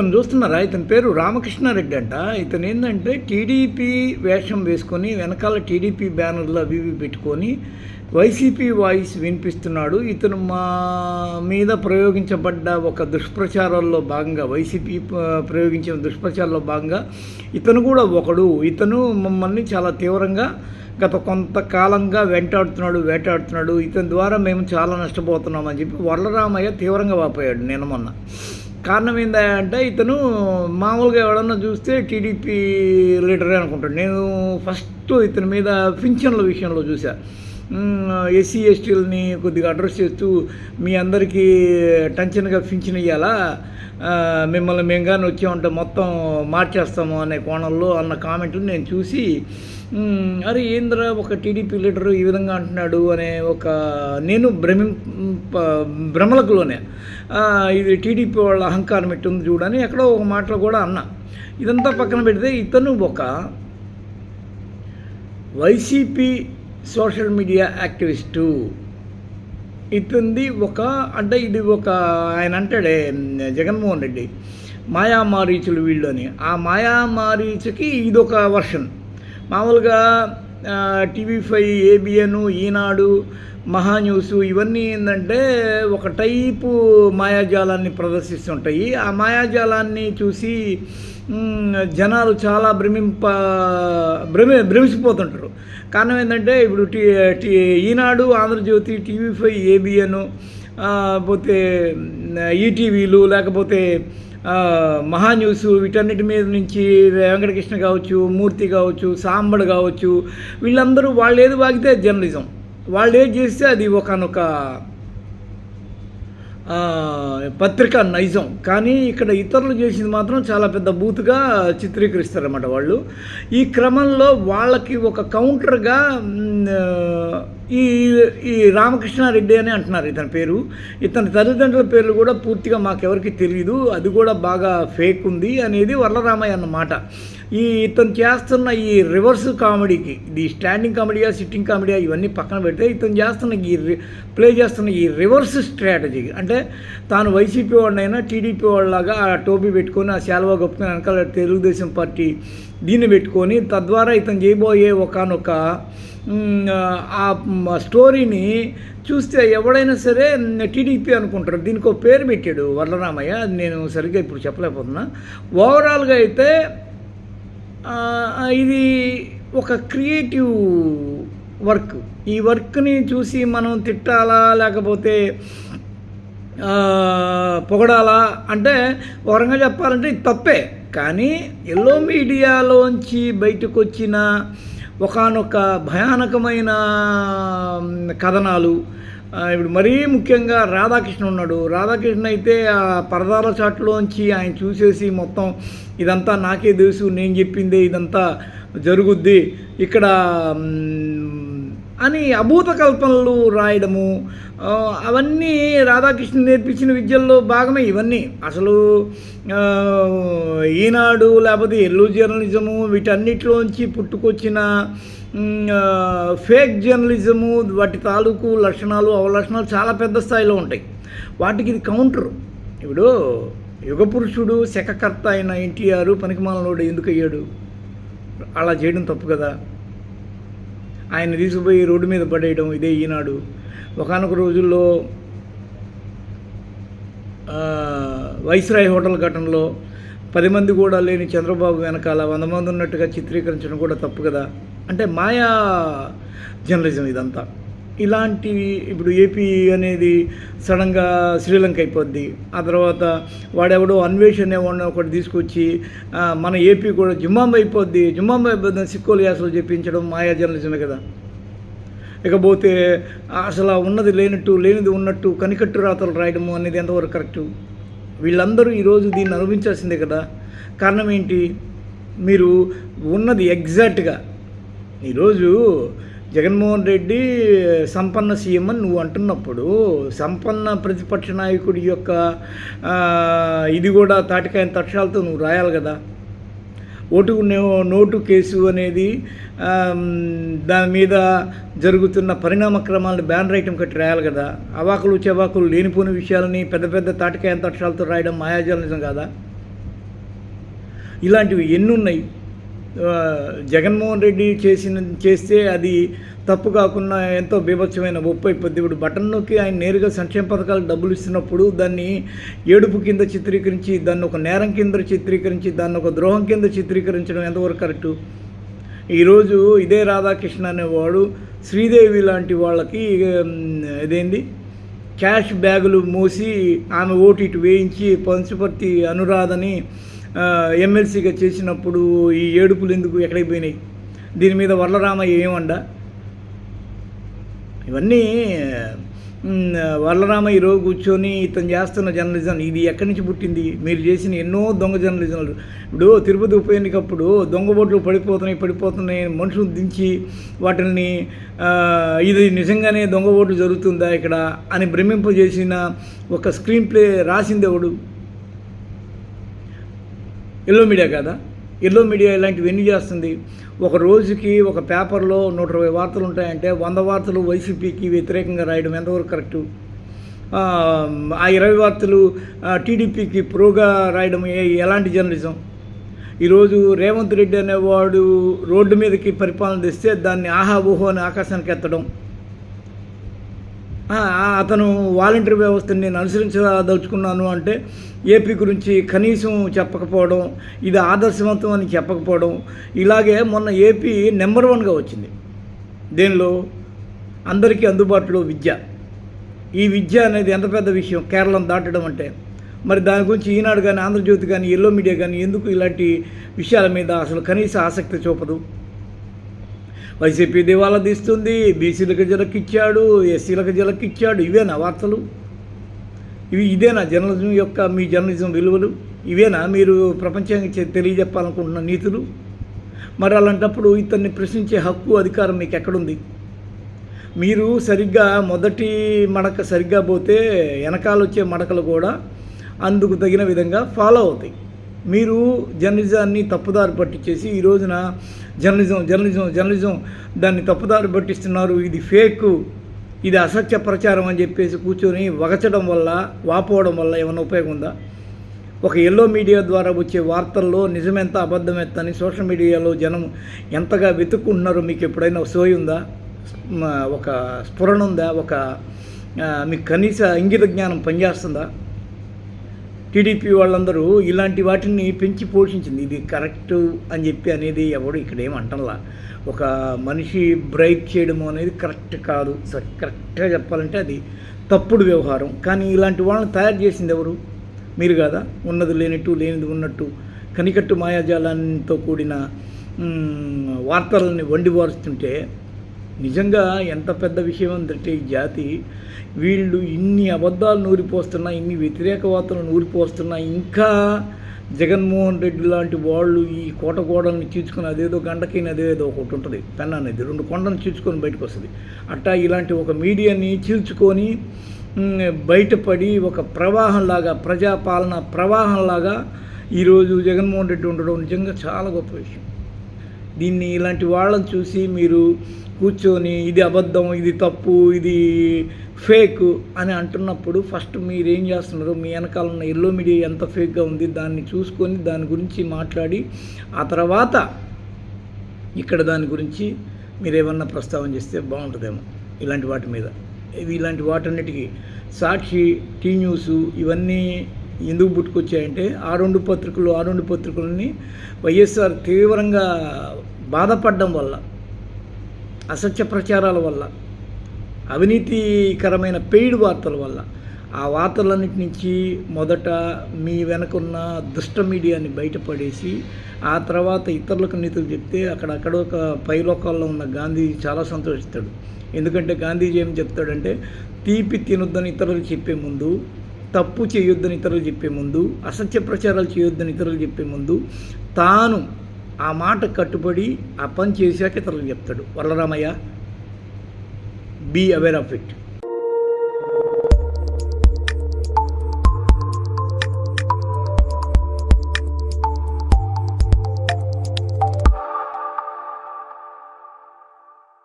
ఇతను చూస్తున్నారా? ఇతని పేరు రామకృష్ణారెడ్డి అంట ఇతను ఏంటంటే టీడీపీ వేషం వేసుకొని వెనకాల టీడీపీ బ్యానర్లు అవి ఇవి పెట్టుకొని వైసీపీ వాయిస్ వినిపిస్తున్నాడు. ఇతను మా మీద ప్రయోగించబడ్డ ఒక దుష్ప్రచారాల్లో భాగంగా వైసీపీ ప్రయోగించిన దుష్ప్రచారంలో భాగంగా ఇతను కూడా ఒకడు. ఇతను మమ్మల్ని చాలా తీవ్రంగా గత కొంతకాలంగా వెంటాడుతున్నాడు వేటాడుతున్నాడు. ఇతని ద్వారా మేము చాలా నష్టపోతున్నామని చెప్పి వరలరామయ్య తీవ్రంగా వాపోయాడు నిన్న మొన్న. కారణం ఏంటంటే ఇతను మామూలుగా ఎవడన్నా చూస్తే టీడీపీ లీడరే అనుకుంటాడు. నేను ఫస్ట్ ఇతని మీద పింఛన్ల విషయంలో చూశాను ఎస్సీ ఎస్టీలని కొద్దిగా అడ్రస్ చేస్తూ మీ అందరికీ టెన్షన్గా పింఛన్ ఇవ్వాలా మిమ్మల్ని మేము కానీ వచ్చామంటే మొత్తం మార్చేస్తాము అనే కోణంలో అన్న కామెంట్లు నేను చూసి అరే ఏంద్ర ఒక టీడీపీ లీడరు ఈ విధంగా అంటున్నాడు అనే ఒక నేను భ్రమి భ్రమలకులోనే. ఇది టీడీపీ వాళ్ళ అహంకారం ఎట్టుంది చూడని ఎక్కడో ఒక మాటలో కూడా అన్నా. ఇదంతా పక్కన పెడితే ఇతను ఒక వైసీపీ సోషల్ మీడియా యాక్టివిస్టు. ఇతంది ఒక అంటే ఇది ఒక ఆయన అంటాడే జగన్మోహన్ రెడ్డి. మాయామారీచులు వీళ్ళు అని ఆ మాయామారీచుకి ఇది ఇదొక వర్షన్. మామూలుగా టీవీ ఫైవ్ ఏబిఎన్ ఈనాడు మహా న్యూస్ ఇవన్నీ ఏంటంటే ఒక టైపు మాయాజాలాన్ని ప్రదర్శిస్తుంటాయి. ఆ మాయాజాలాన్ని చూసి జనాలు చాలా భ్రమింప భ్రమి భ్రమిసిపోతుంటారు కారణం ఏంటంటే ఇప్పుడు tea tea Eenadu Andhra Jyothi TV five ABN పోతే ఈటీవీలు లేకపోతే మహా న్యూస్ వీటన్నిటి మీద నుంచి వెంకటకృష్ణ కావచ్చు మూర్తి కావచ్చు సాంబడు కావచ్చు వీళ్ళందరూ వాళ్ళు ఏది వాగితే జర్నలిజం. వాళ్ళు ఏది చేస్తే అది ఒకనొక పత్రిక నైజం. కానీ ఇక్కడ ఇతరులు చేసింది మాత్రం చాలా పెద్ద బూత్గా చిత్రీకరిస్తారన్నమాట వాళ్ళు. ఈ క్రమంలో వాళ్ళకి ఒక కౌంటర్గా ఈ ఈ రామకృష్ణారెడ్డి అని అంటున్నారు ఇతని పేరు. ఇతని తల్లిదండ్రుల పేర్లు కూడా పూర్తిగా మాకెవరికి తెలియదు అది కూడా బాగా ఫేక్ ఉంది అనేది వరలరామయ్య అన్నమాట ఈ ఇతను చేస్తున్న ఈ రివర్స్ కామెడీకి ఇది స్టాండింగ్ కామెడీయా సిట్టింగ్ కామెడీయా ఇవన్నీ పక్కన పెడితే ఇతను చేస్తున్న ఈ ప్లే చేస్తున్న ఈ రివర్స్ స్ట్రాటజీ అంటే తాను వైసీపీ వాళ్ళైనా టీడీపీ వాళ్ళలాగా ఆ టోపీ పెట్టుకొని ఆ శాల్వా కప్పుకొని వెనకాల తెలుగుదేశం పార్టీ దీన్ని పెట్టుకొని తద్వారా ఇతను చేయబోయే ఒకనొక ఆ స్టోరీని చూస్తే ఎవడైనా సరే టీడీపీ అనుకుంటారు. దీనికి ఒక పేరు పెట్టాడు వరలరామయ్య. అది నేను సరిగ్గా ఇప్పుడు చెప్పలేకపోతున్నా. ఓవరాల్గా అయితే ఇది ఒక క్రియేటివ్ వర్క్. ఈ వర్క్ని చూసి మనం తిట్టాలా లేకపోతే పొగడాలా అంటే వరంగా చెప్పాలంటే ఇది తప్పే. కానీ ఎల్లో మీడియాలోంచి బయటకు వచ్చిన ఒకనొక భయానకమైన కథనాలు. ఇప్పుడు మరీ ముఖ్యంగా రాధాకృష్ణ ఉన్నాడు. రాధాకృష్ణ అయితే ఆ పరదాల చాట్లోంచి ఆయన చూసేసి మొత్తం ఇదంతా నాకే తెలుసు నేను చెప్పిందే ఇదంతా జరుగుద్ది. ఇక్కడ అని అభూత కల్పనలు రాయడము అవన్నీ రాధాకృష్ణ నేర్పించిన విద్యల్లో భాగమే ఇవన్నీ. అసలు ఈనాడు లేకపోతే ఎల్లు జర్నలిజము వీటన్నిటిలోంచి పుట్టుకొచ్చిన ఫేక్ జర్నలిజము వాటి తాలూకు లక్షణాలు అవలక్షణాలు చాలా పెద్ద స్థాయిలో ఉంటాయి. వాటికి ఇది కౌంటర్. ఇప్పుడు యుగపురుషుడు శకకర్త అయిన ఎన్టీఆర్ పనికిమాలలోడు ఎందుకు అయ్యాడు అలా చేయడం తప్పు కదా. ఆయన తీసుకుపోయి రోడ్డు మీద పడేయడం ఇదే ఈనాడు. ఒకనొక రోజుల్లో వైస్రాయ్ హోటల్ ఘటనలో పది మంది కూడా లేని చంద్రబాబు వెనకాల వంద మంది ఉన్నట్టుగా చిత్రీకరించడం కూడా తప్పు కదా. అంటే మాయా జర్నలిజం ఇదంతా. ఇలాంటివి ఇప్పుడు ఏపీ అనేది సడన్గా శ్రీలంక అయిపోద్ది. ఆ తర్వాత వాడెవడో అన్వేషణ ఏమన్నా ఒకటి తీసుకొచ్చి మన ఏపీ కూడా జుమ్మాంబ అయిపోద్ది. జుమ్మాంబ అయిపోద్ది సిక్కోలు యాసలు చెప్పించడం మాయా జర్నలిజమే కదా. ఇకపోతే అసలు ఉన్నది లేనట్టు లేనిది ఉన్నట్టు కనికట్టు రాతలు రాయడము అనేది ఎంతవరకు కరెక్టు? వీళ్ళందరూ ఈరోజు దీన్ని అనుభవించాల్సిందే కదా. కారణం ఏంటి? మీరు ఉన్నది ఎగ్జాక్ట్గా ఈరోజు జగన్మోహన్ రెడ్డి సంపన్న సీఎం అని నువ్వు అంటున్నప్పుడు సంపన్న ప్రతిపక్ష నాయకుడి యొక్క ఇది కూడా తాటికాయన తక్షాలతో నువ్వు రాయాలి కదా. ఓటు నోటు కేసు అనేది దాని మీద జరుగుతున్న పరిణామ క్రమాలను బ్యాన్ రైటం కట్టి రాయాలి కదా. అవాకులు చెవాకులు లేనిపోని విషయాలని పెద్ద పెద్ద తాటికాయ అక్షరాలతో రాయడం మాయాజర్నలిజం కాదా? ఇలాంటివి ఎన్నున్నాయి? జగన్మోహన్ రెడ్డి చేసిన చేస్తే అది తప్పు కాకుండా ఎంతో బీభత్సమైన ఒప్పు అయిపోద్ది ఇప్పుడు బటన్ నొక్కి ఆయన నేరుగా సంక్షేమ పథకాలు డబ్బులు ఇస్తున్నప్పుడు దాన్ని ఏడుపు కింద చిత్రీకరించి దాన్ని ఒక నేరం కింద చిత్రీకరించి దాన్ని ఒక ద్రోహం కింద చిత్రీకరించడం ఎంతవరకు కరెక్టు? ఈరోజు ఇదే రాధాకృష్ణ అనేవాడు శ్రీదేవి లాంటి వాళ్ళకి ఇదేంది? క్యాష్ బ్యాగులు మూసి ఆమె ఓటు ఇటు వేయించి పంచుపర్తి అనురాధని ఎమ్మెల్సీగా చేసినప్పుడు ఈ ఏడుపులు ఎందుకు ఎక్కడికి పోయినాయి? దీని మీద వరలరామయ్య ఏమండ? ఇవన్నీ వరలరామయ్య రోజు కూర్చొని ఇతను చేస్తున్న జర్నలిజం ఇది ఎక్కడి నుంచి పుట్టింది? మీరు చేసిన ఎన్నో దొంగ జర్నలిజంలు. ఇప్పుడు తిరుపతి ఉప ఎన్నికప్పుడు దొంగ బోట్లు పడిపోతున్నాయి పడిపోతున్నాయి మనుషులు దించి వాటిని ఇది నిజంగానే దొంగ ఓట్లు జరుగుతుందా ఇక్కడ? అని భ్రమింపజేసిన ఒక స్క్రీన్ ప్లే రాసింది ఎవడు? ఎల్లో మీడియా కదా. ఎల్లో మీడియా ఇలాంటివి ఎన్ని చేస్తుంది? ఒక రోజుకి ఒక పేపర్లో నూట ఇరవై వార్తలు ఉంటాయంటే వంద వార్తలు వైసీపీకి వ్యతిరేకంగా రాయడం ఎంతవరకు కరెక్టు? ఆ, ఇరవై వార్తలు టీడీపీకి ప్రోగా రాయడం ఎలాంటి జర్నలిజం? ఈరోజు రేవంత్ రెడ్డి అనేవాడు రోడ్డు మీదకి పరిపాలన తెస్తే దాన్ని ఆహా ఊహో అని ఆకాశానికి ఎత్తడం. అతను వాలంటరీ వ్యవస్థని నేను అనుసరించదలుచుకున్నాను అంటే ఏపీ గురించి కనీసం చెప్పకపోవడం ఇది ఆదర్శవంతం అని చెప్పకపోవడం ఇలాగే మొన్న ఏపీ నెంబర్ వన్గా వచ్చింది. దీనిలో? అందరికీ అందుబాటులో విద్య. ఈ విద్య అనేది ఎంత పెద్ద విషయం? కేరళం దాటడం అంటే. మరి దాని గురించి ఈనాడు కానీ ఆంధ్రజ్యోతి కానీ ఎల్లో మీడియా కానీ ఎందుకు ఇలాంటి విషయాల మీద అసలు కనీస ఆసక్తి చూపదు? వైసీపీ దివాలా తీస్తుంది బీసీలకు జలకిచ్చాడు ఎస్సీలకు జలకిచ్చాడు. ఇవేనా వార్తలు? ఇవి ఇదేనా జర్నలిజం యొక్క మీ జర్నలిజం విలువలు? ఇవేనా మీరు ప్రపంచానికి తెలియజెప్పాలనుకుంటున్న నీతులు? మరి అలాంటప్పుడు ఇతన్ని ప్రశ్నించే హక్కు అధికారం మీకు ఎక్కడుంది? మీరు సరిగ్గా మొదటి మడక సరిగ్గా పోతే వెనకాల వచ్చే మడకలు కూడా అందుకు తగిన విధంగా ఫాలో అవుతాయి. మీరు జర్నలిజాన్ని తప్పుదారి పట్టించేసి ఈ రోజున జర్నలిజం జర్నలిజం జర్నలిజం దాన్ని తప్పుదారి పట్టిస్తున్నారు. ఇది ఫేక్. ఇది అసత్య ప్రచారం అని చెప్పేసి కూర్చొని వగచడం వల్ల వాపోవడం వల్ల ఏమైనా ఉపయోగం ఉందా? ఒక ఎల్లో మీడియా ద్వారా వచ్చే వార్తల్లో నిజమెంత అబద్ధమెంత అని సోషల్ మీడియాలో జనం ఎంతగా వెతుక్కుంటున్నారో మీకు ఎప్పుడైనా సోయి ఉందా? ఒక స్ఫురణ ఉందా? ఒక మీకు కనీస ఇంగిత జ్ఞానం పనిచేస్తుందా? టీడీపీ వాళ్ళందరూ ఇలాంటి వాటిని పెంచి పోషించింది. ఇది కరెక్ట్ అని చెప్పి అనేది ఎవడు ఇక్కడ ఏమంటల్లా ఒక మనిషి బ్రేక్ చేయడము అనేది కరెక్ట్ కాదు. సరే కరెక్ట్గా చెప్పాలంటే అది తప్పుడు వ్యవహారం. కానీ ఇలాంటి వాళ్ళని తయారు చేసింది ఎవరు? మీరు కాదా? ఉన్నది లేనట్టు లేనిది ఉన్నట్టు. కనికట్టు మాయాజాలంతో కూడిన వార్తలని వండివారుస్తుంటే నిజంగా ఎంత పెద్ద విషయం అంటే ఈ జాతి వీళ్ళు ఇన్ని అబద్ధాలు నూరిపోస్తున్నా ఇన్ని వ్యతిరేక వార్తలు నూరిపోస్తున్నా ఇంకా జగన్మోహన్ రెడ్డి లాంటి వాళ్ళు ఈ కోట గోడల్ని చీల్చుకొని అదేదో గంటకి అదేదో ఒకటి ఉంటుంది పెన్ అనేది రెండు కొండను చీల్చుకొని బయటకు వస్తుంది. అట్టా ఇలాంటి ఒక మీడియాని చీల్చుకొని బయటపడి ఒక ప్రవాహంలాగా ప్రజాపాలన ప్రవాహంలాగా ఈరోజు జగన్మోహన్ రెడ్డి ఉండడం నిజంగా చాలా గొప్ప విషయం. దీన్ని ఇలాంటి వాళ్ళని చూసి మీరు కూర్చొని ఇది అబద్ధం ఇది తప్పు ఇది ఫేక్ అని అంటున్నప్పుడు ఫస్ట్ మీరు ఏం చేస్తున్నారు మీ వెనకాల ఉన్న ఎల్లో మీడియా ఎంత ఫేక్గా ఉంది దాన్ని చూసుకొని దాని గురించి మాట్లాడి ఆ తర్వాత ఇక్కడ దాని గురించి మీరు ఏమన్నా ప్రస్తావన చేస్తే బాగుంటుందేమో ఇలాంటి వాటి మీద. ఇది ఇలాంటి వాటన్నిటికీ సాక్షి టీ న్యూస్ ఇవన్నీ ఎందుకు పుట్టుకొచ్చాయంటే ఆ రెండు పత్రికలు ఆ రెండు పత్రికలని వైఎస్ఆర్ తీవ్రంగా బాధపడడం వల్ల అసత్య ప్రచారాల వల్ల అవినీతికరమైన పెయిడ్ వార్తల వల్ల ఆ వార్తలన్నిటి నుంచి మొదట మీ వెనకున్న దుష్ట మీడియాని బయటపడేసి ఆ తర్వాత ఇతరులకు నీతులు చెప్తే అక్కడక్కడ ఒక పైలోకాల్లో ఉన్న గాంధీ చాలా సంతోషిస్తాడు. ఎందుకంటే గాంధీజీ ఏం చెప్తాడంటే తీపి తినొద్దని ఇతరులు చెప్పే ముందు తప్పు చేయొద్దని ఇతరులు చెప్పే ముందు అసత్య ప్రచారాలు చేయొద్దని ఇతరులు చెప్పే ముందు తాను ఆ మాట కట్టుబడి ఆ పని చేశాక ఇతరులకు చెప్తాడు. వరలరామయ్య బీ అవేర్ ఆఫ్ ఇట్